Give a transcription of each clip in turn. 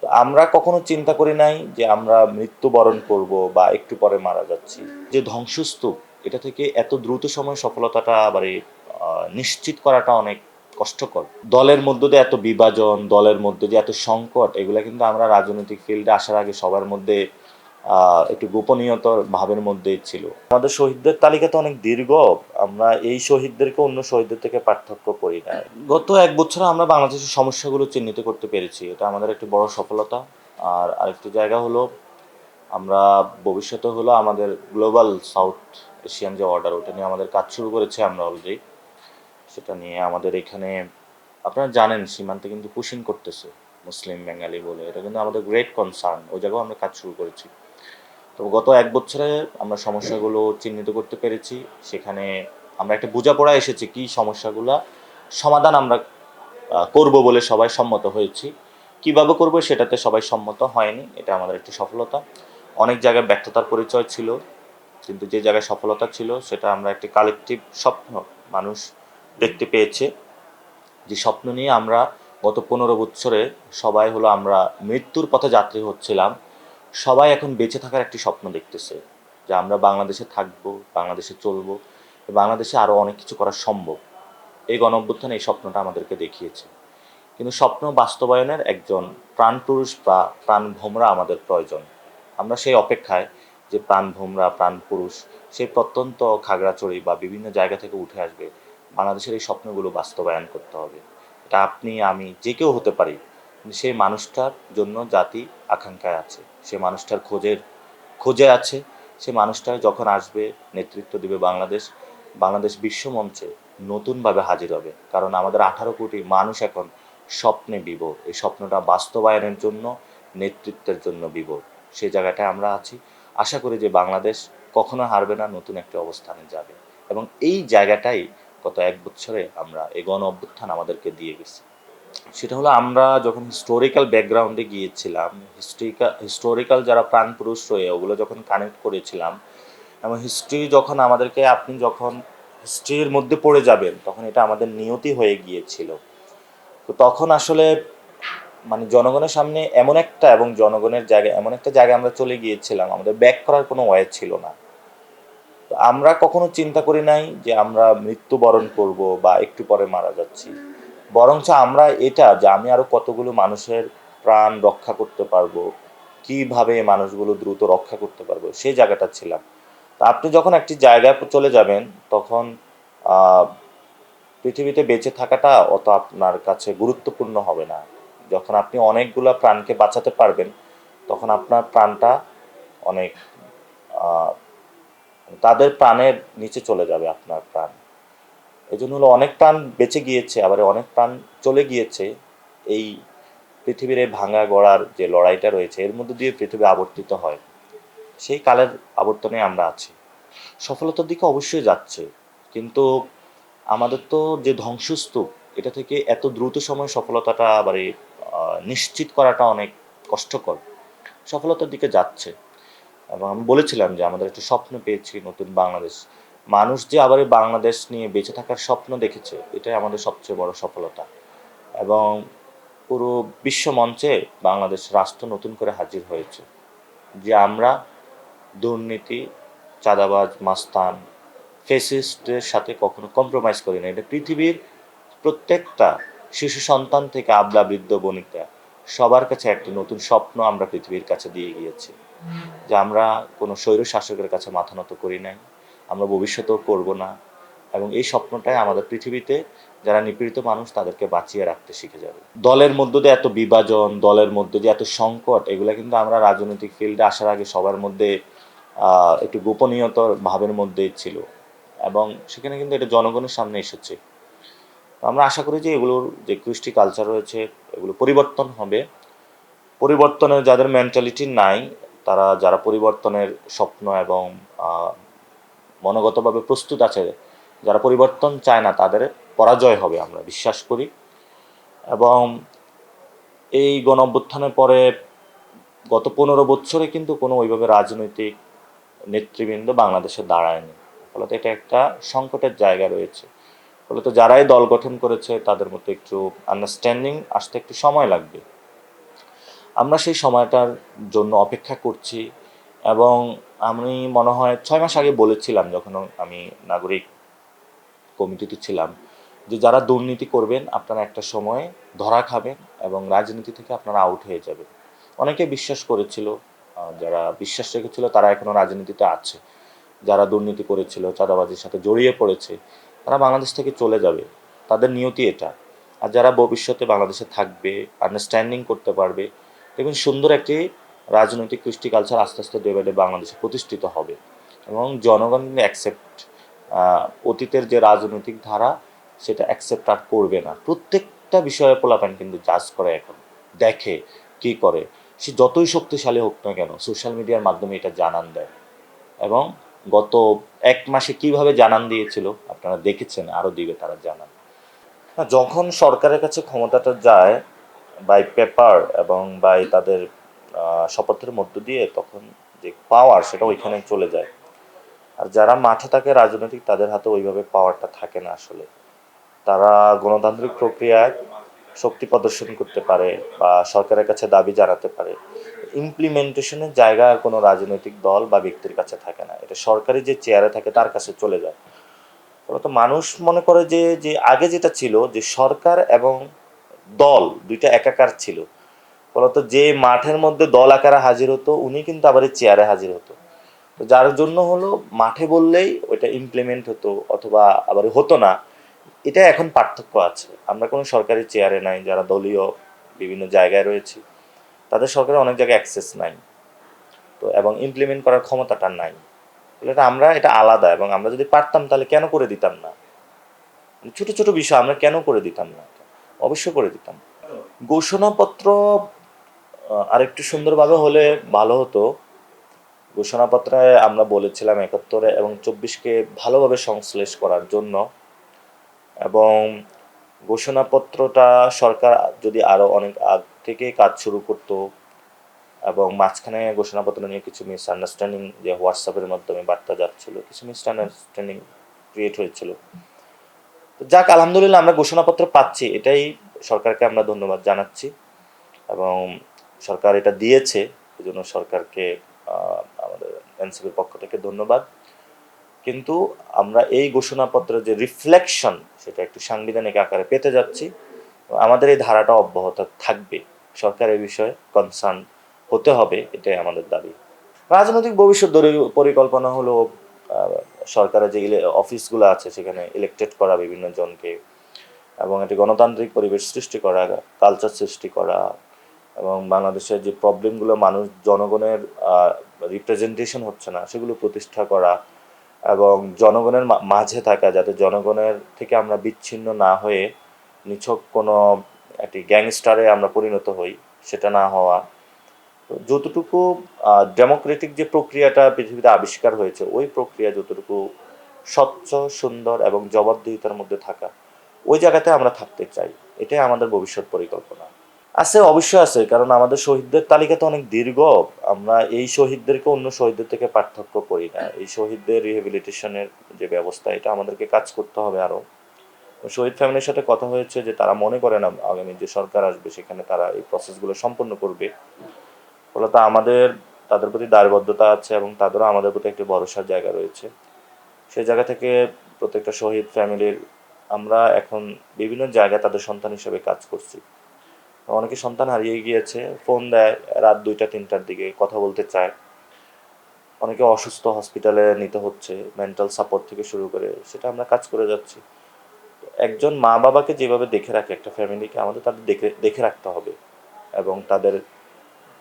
তো আমরা কখনো চিন্তা করি নাই যে আমরা মৃত্যুবরণ করব বা একটু পরে মারা যাচ্ছি। যে ধ্বংসস্তূপ, এটা থেকে এত দ্রুত সময় সফলতাটা আবার নিশ্চিত করাটা অনেক কষ্টকর। দলের মধ্যে দিয়ে এত বিভাজন, দলের মধ্যে যে এত সংকট, এগুলো কিন্তু আমরা রাজনৈতিক ফিল্ডে আসার আগে সবার মধ্যে একটু গোপনীয়তার ভাবের মধ্যেই ছিল। আমাদের শহীদদের তালিকা তো অনেক দীর্ঘ, আমরা এই শহীদদেরকে অন্য শহীদদের থেকে পার্থক্য করি না। গত এক বছরে আমরা বাংলাদেশের সমস্যাগুলো চিহ্নিত করতে পেরেছি। এটা আমাদের একটি বড় সফলতা। আর আরেকটি জায়গা হলো, আমরা ভবিষ্যতে হলো আমাদের গ্লোবাল সাউথ এশিয়ান যে অর্ডার, ওটা নিয়ে আমাদের কাজ শুরু করেছি আমরা অলরেডি। সেটা নিয়ে আমাদের এখানে, আপনারা জানেন সীমান্তে কিন্তু পুশিং করতেছে, মুসলিম, বেঙ্গালি বলে। এটা কিন্তু আমাদের গ্রেট কনসার্ন ওই জায়গাও আমরা কাজ শুরু করেছি। তো গত এক বছরে আমরা সমস্যাগুলো চিহ্নিত করতে পেরেছি। সেখানে আমরা একটা বোঝাপড়া এসেছি কি সমস্যাগুলো সমাধান আমরা করব বলে সবাই সম্মত হয়েছি। কীভাবে করব সেটাতে সবাই সম্মত হয়নি, এটা আমাদের একটি সফলতা। অনেক জায়গায় ব্যর্থতার পরিচয় ছিল, কিন্তু যে জায়গায় সফলতা ছিল সেটা আমরা একটি কালেকটিভ স্বপ্ন মানুষ দেখতে পেয়েছে। যে স্বপ্ন নিয়ে আমরা গত পনেরো বছরে সবাই হলো আমরা মৃত্যুর পথে যাত্রী হচ্ছিলাম। সবাই এখন বেঁচে থাকার একটি স্বপ্ন দেখতেছে যে আমরা বাংলাদেশে থাকব, বাংলাদেশে চলবো বাংলাদেশে আরও অনেক কিছু করা সম্ভব। এই গণ এই স্বপ্নটা আমাদেরকে দেখিয়েছে। কিন্তু স্বপ্ন বাস্তবায়নের একজন প্রাণপুরুষ বা প্রাণ ভোমরা আমাদের প্রয়োজন। আমরা সেই অপেক্ষায় যে প্রাণ ভোমরা, প্রাণ পুরুষ সেই প্রত্যন্ত খাগড়াছড়ি বা বিভিন্ন জায়গা থেকে উঠে আসবে, বাংলাদেশের এই স্বপ্নগুলো বাস্তবায়ন করতে হবে। এটা আপনি, আমি যে কেউ হতে পারি সেই মানুষটার জন্য জাতি আকাঙ্ক্ষায় আছে। সে মানুষটার খোঁজের, খোঁজে আছে। সে মানুষটা যখন আসবে, নেতৃত্ব দিবে বাংলাদেশ বাংলাদেশ বিশ্বমঞ্চে নতুনভাবে হাজির হবে। কারণ আমাদের আঠারো কোটি মানুষ এখন স্বপ্নে বিভোর। এই স্বপ্নটা বাস্তবায়নের জন্য, নেতৃত্বের জন্য বিভোর। সে জায়গাটায় আমরা আছি। আশা করি যে বাংলাদেশ কখনো হারবে না, নতুন একটা অবস্থানে যাবে। এবং এই জায়গাটাই গত এক বছরে আমরা, এই গণ অভ্যুত্থান আমাদেরকে দিয়ে গেছে। সেটা হলো আমরা যখন হিস্টোরিক্যাল ব্যাকগ্রাউন্ডে গিয়েছিলাম হিস্ট্রিক্যাল হিস্টোরিক্যাল যারা প্রাণপুরুষ রয়ে ওগুলো যখন কানেক্ট করেছিলাম, এবং হিস্ট্রি যখন আমাদেরকে, আপনি যখন হিস্ট্রির মধ্যে পড়ে যাবেন, তখন এটা আমাদের নিয়তি হয়ে গিয়েছিল। তো তখন আসলে মানে জনগণের সামনে এমন একটা এবং জনগণের জায়গায় এমন একটা জায়গায় আমরা চলে গিয়েছিলাম, আমাদের ব্যাক করার কোনো ওয়ে ছিল না। তো আমরা কখনো চিন্তা করি নাই যে আমরা মৃত্যুবরণ করব বা একটু পরে মারা যাচ্ছি। বরঞ্চ আমরা এটা যে আমি আরও কতগুলো মানুষের প্রাণ রক্ষা করতে পারব, কীভাবে মানুষগুলো দ্রুত রক্ষা করতে পারব, সেই জায়গাটা ছিলাম। তা আপনি যখন একটি জায়গায় চলে যাবেন, তখন পৃথিবীতে বেঁচে থাকাটা অত আপনার কাছে গুরুত্বপূর্ণ হবে না। যখন আপনি অনেকগুলো প্রাণকে বাঁচাতে পারবেন, তখন আপনার প্রাণটা অনেক তাদের প্রাণের নিচে চলে যাবে আপনার প্রাণ। এই জন্য হলো অনেক প্রাণ বেঁচে গিয়েছে, আবার অনেক প্রাণ চলে গিয়েছে। এই পৃথিবীর এই ভাঙা গড়ার যে লড়াইটা রয়েছে, এর মধ্যে দিয়ে পৃথিবী আবর্তিত হয়। সেই কালের আবর্তনে আমরা আছি। সফলতার দিকে অবশ্যই যাচ্ছে, কিন্তু আমাদের তো যে ধ্বংসস্তূপ, এটা থেকে এত দ্রুত সময় সফলতাটা আবার নিশ্চিত করাটা অনেক কষ্টকর। সফলতার দিকে যাচ্ছে। এবং আমি বলেছিলাম যে, আমাদের একটা স্বপ্ন পেয়েছি নতুন বাংলাদেশ মানুষ যে আবার বাংলাদেশ নিয়ে বেঁচে থাকার স্বপ্ন দেখেছে, এটাই আমাদের সবচেয়ে বড় সফলতা। এবং পুরো বিশ্ব মঞ্চে বাংলাদেশ রাষ্ট্র নতুন করে হাজির হয়েছে। যে আমরা দুর্নীতি, চাঁদাবাজ, মাস্তান ফেসিস্টের সাথে কখনো কম্প্রোমাইজ করি না। এটা পৃথিবীর প্রত্যেকটা শিশু সন্তান থেকে আবলা বৃদ্ধ বনিতা সবার কাছে একটি নতুন স্বপ্ন আমরা পৃথিবীর কাছে দিয়ে গিয়েছি। যে আমরা কোনো স্বৈর শাসকের কাছে মাথা নত করি নাই। আমরা ভবিষ্যতেও করব না। এবং এই স্বপ্নটাই আমাদের পৃথিবীতে যারা নিপীড়িত মানুষ তাদেরকে বাঁচিয়ে রাখতে শিখে যাবে। দলের মধ্যে দিয়ে এত বিভাজন, দলের মধ্যে যে এত সংকট, এগুলো কিন্তু আমরা রাজনৈতিক ফিল্ডে আসার আগে সবার মধ্যে একটু গোপনীয়তার ভাবের মধ্যেই ছিল। এবং সেখানে কিন্তু এটা জনগণের সামনে এসেছে। আমরা আশা করি যে এগুলোর যে কৃষ্টি কালচার রয়েছে, এগুলো পরিবর্তন হবে। পরিবর্তনের যাদের মেন্টালিটি নাই, তারা, যারা পরিবর্তনের স্বপ্ন এবং মনোগতভাবে প্রস্তুত আছে, যারা পরিবর্তন চায় না, তাদের পরাজয় হবে, আমরা বিশ্বাস করি। এবং এই গণ অভ্যুত্থানের পরে গত পনেরো বছরে কিন্তু কোনো ওইভাবে রাজনৈতিক নেতৃবৃন্দ বাংলাদেশে দাঁড়ায়নি। ফলত এটা একটা সংকটের জায়গা রয়েছে। ফলত যারাই দল গঠন করেছে, তাদের মধ্যে একটু আন্ডারস্ট্যান্ডিং আসতে একটু সময় লাগবে। আমরা সেই সময়টার জন্য অপেক্ষা করছি এবং আমি মনে হয় ছয় মাস আগে বলেছিলাম যখন আমি নাগরিক কমিটিতে ছিলাম যে যারা দুর্নীতি করবেন, আপনারা একটা সময় ধরা খাবেন এবং রাজনীতি থেকে আপনারা আউট হয়ে যাবেন। অনেকে বিশ্বাস করেছিল যারা বিশ্বাস রেখেছিল তারা এখনও রাজনীতিতে আছে। যারা দুর্নীতি করেছিল, চাঁদাবাজির সাথে জড়িয়ে পড়েছে, তারা বাংলাদেশ থেকে চলে যাবে। তাদের নিয়তি এটা। আর যারা ভবিষ্যতে বাংলাদেশে থাকবে আন্ডারস্ট্যান্ডিং করতে পারবে দেখুন সুন্দর একটি রাজনৈতিক কৃষ্টি কালচার আস্তে আস্তে ডে বাই ডে বাংলাদেশে প্রতিষ্ঠিত হবে এবং জনগণ অ্যাকসেপ্ট অতীতের যে রাজনৈতিক ধারা, সেটা অ্যাকসেপ্ট আর করবে না। প্রত্যেকটা বিষয়ে পোলাপান কিন্তু জাজ করে এখন। দেখে কি করে। সে যতই শক্তিশালী হোক না কেন সোশ্যাল মিডিয়ার মাধ্যমে এটা জানান দেয়। এবং গত এক মাসে কীভাবে জানান দিয়েছিল, আপনারা দেখেছেন আরও দিবে তারা জানান। যখন সরকারের কাছে ক্ষমতাটা যায় বাই পেপার এবং বাই তাদের শপথের মধ্য দিয়ে তখন যে পাওয়ার সেটা ওইখানে চলে যায়। আর যারা মাঠে থাকে রাজনৈতিক, তাদের হাতে ওইভাবে পাওয়ারটা থাকে না আসলে। তারা গণতান্ত্রিক প্রক্রিয়ায় শক্তি প্রদর্শন করতে পারে বা সরকারের কাছে দাবি জানাতে পারে। ইমপ্লিমেন্টেশনের জায়গা কোনো রাজনৈতিক দল বা ব্যক্তির কাছে থাকে না। এটা সরকারি যে চেয়ারে থাকে, তার কাছে চলে যায়। ফলত মানুষ মনে করে যে যে আগে যেটা ছিল, যে সরকার এবং দল দুইটা একাকার ছিল। ফলত যে মাঠের মধ্যে দল আকারে হাজির হতো, উনি কিন্তু আবার চেয়ারে হাজির হতো। তো যার জন্য হলো মাঠে বললেই ওইটা ইমপ্লিমেন্ট হতো অথবা আবার হতো না। এটা এখন পার্থক্য আছে। আমরা কোনো সরকারি চেয়ারে নাই, যারা দলীয় বিভিন্ন জায়গায় রয়েছি। তাদের সরকারের অনেক জায়গায় অ্যাক্সেস নাই। তো এবং ইমপ্লিমেন্ট করার ক্ষমতাটা নাই। এটা আমরা, এটা আলাদা এবং আমরা যদি পারতাম তাহলে কেন করে দিতাম না? ছোট ছোট বিষয়, আমরা কেন করে দিতাম না? অবশ্য করে দিতাম। ঘোষণাপত্র আরেকটু সুন্দরভাবে হলে ভালো হতো। ঘোষণাপত্রে আমরা বলেছিলাম একাত্তরে এবং চব্বিশকে ভালোভাবে সংশ্লেষ করার জন্য। এবং ঘোষণাপত্রটা সরকার যদি আরও অনেক আগ থেকে কাজ শুরু করতো এবং মাঝখানে ঘোষণাপত্র নিয়ে কিছু মিসআন্ডারস্ট্যান্ডিং যে হোয়াটসঅ্যাপের মাধ্যমে বার্তা যাচ্ছিল, কিছু মিসআন্ডারস্ট্যান্ডিং ক্রিয়েট হয়েছিল। তো যাক, আলহামদুলিল্লাহ আমরা ঘোষণাপত্র পাচ্ছি, এটাই সরকারকে আমরা ধন্যবাদ জানাচ্ছি। এবং সরকার এটা দিয়েছে এই জন্য সরকারকে আমাদের এনসিপির পক্ষ থেকে ধন্যবাদ। কিন্তু আমরা এই ঘোষণাপত্রের যে রিফ্লেকশন সেটা একটু সাংবিধানিক আকারে পেতে যাচ্ছি। আমাদের এই ধারাটা অব্যাহত থাকবে। সরকার বিষয়ে কনসার্ন হতে হবে, এটাই আমাদের দাবি। রাজনৈতিক ভবিষ্যৎ পরিকল্পনা হলো সরকারের যে অফিসগুলো আছে, সেখানে ইলেক্টেড করা বিভিন্ন জনকে এবং একটি গণতান্ত্রিক পরিবেশ সৃষ্টি করা কালচার সৃষ্টি করা এবং বাংলাদেশের যে প্রবলেমগুলো মানুষ, জনগণের রিপ্রেজেন্টেশন হচ্ছে না, সেগুলো প্রতিষ্ঠা করা এবং জনগণের মাঝে থাকা, যাতে জনগণের থেকে আমরা বিচ্ছিন্ন না হয়ে নিছক কোনো একটি গ্যাংস্টারে আমরা পরিণত হই, সেটা না হওয়া। যতটুকু ডেমোক্রেটিক যে প্রক্রিয়াটা পৃথিবীতে আবিষ্কার হয়েছে, ওই প্রক্রিয়া যতটুকু স্বচ্ছ, সুন্দর এবং জবাবদিহিতার মধ্যে থাকা, ওই জায়গাতে আমরা থাকতে চাই। এটাই আমাদের ভবিষ্যৎ পরিকল্পনা। আছে, অবশ্যই আছে, কারণ আমাদের শহীদদের তালিকা তো অনেক দীর্ঘ। আমরা এই শহীদদেরকে অন্য শহীদদের থেকে পার্থক্য করি না। এই শহীদদের রিহেবিলিটেশনের যে ব্যবস্থা, এটা আমাদেরকে কাজ করতে হবে আরও। শহীদ ফ্যামিলির সাথে কথা হয়েছে যে, তারা মনে করে না আগামী যে সরকার আসবে, সেখানে তারা এই প্রসেসগুলো সম্পন্ন করবে। ফলত আমাদের, তাদের প্রতি দায়বদ্ধতা আছে এবং তাদেরও আমাদের প্রতি একটি ভরসার জায়গা রয়েছে। সেই জায়গা থেকে প্রত্যেকটা শহীদ ফ্যামিলির আমরা এখন বিভিন্ন জায়গায় তাদের সন্তান হিসেবে কাজ করছি। অনেকে সন্তান হারিয়ে গিয়েছে ফোন দেয়, রাত দুইটা, তিনটার দিকে কথা বলতে চায়। অনেকে অসুস্থ হসপিটালে নিতে হচ্ছে মেন্টাল সাপোর্ট থেকে শুরু করে, সেটা আমরা কাজ করে যাচ্ছি। একজন মা বাবাকে যেভাবে দেখে রাখে, একটা ফ্যামিলিকে আমাদের তাদের দেখে দেখে রাখতে হবে। এবং তাদের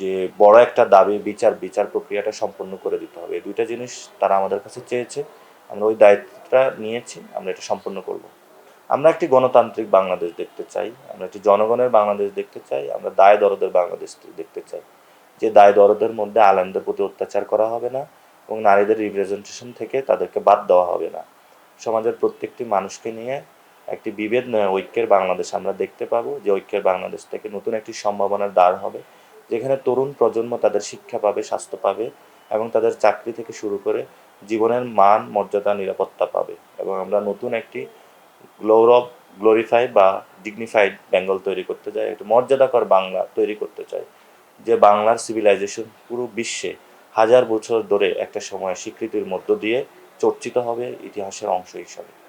যে বড় একটা দাবি, বিচার বিচার প্রক্রিয়াটা সম্পন্ন করে দিতে হবে। এই দুইটা জিনিস তারা আমাদের কাছে চেয়েছে। আমরা ওই দায়িত্বটা নিয়েছি, আমরা এটা সম্পন্ন করব। আমরা একটি গণতান্ত্রিক বাংলাদেশ দেখতে চাই, আমরা একটি জনগণের বাংলাদেশ দেখতে চাই, আমরা দায় দরদের বাংলাদেশ দেখতে চাই। যে দায় দরদের মধ্যে আলেমদের প্রতি অত্যাচার করা হবে না এবং নারীদের রিপ্রেজেন্টেশন থেকে তাদেরকে বাদ দেওয়া হবে না। সমাজের প্রত্যেকটি মানুষকে নিয়ে একটি বিভেদ নয়, ঐক্যের বাংলাদেশ আমরা দেখতে পাবো, যে ঐক্যের বাংলাদেশ থেকে নতুন একটি সম্ভাবনার দ্বার হবে, যেখানে তরুণ প্রজন্ম তাদের শিক্ষা পাবে, স্বাস্থ্য পাবে এবং তাদের চাকরি থেকে শুরু করে জীবনের মান, মর্যাদা, নিরাপত্তা পাবে এবং আমরা নতুন একটি গৌরব গ্লোরিফাই বা ডিগনিফাইড বেঙ্গল তৈরি করতে চায়, একটু মর্যাদাকর বাংলা তৈরি করতে চায়, যে বাংলার সিভিলাইজেশন পুরো বিশ্বে হাজার বছর ধরে একটা সময় স্বীকৃতির মধ্য দিয়ে চর্চিত হবে ইতিহাসের অংশ হিসাবে।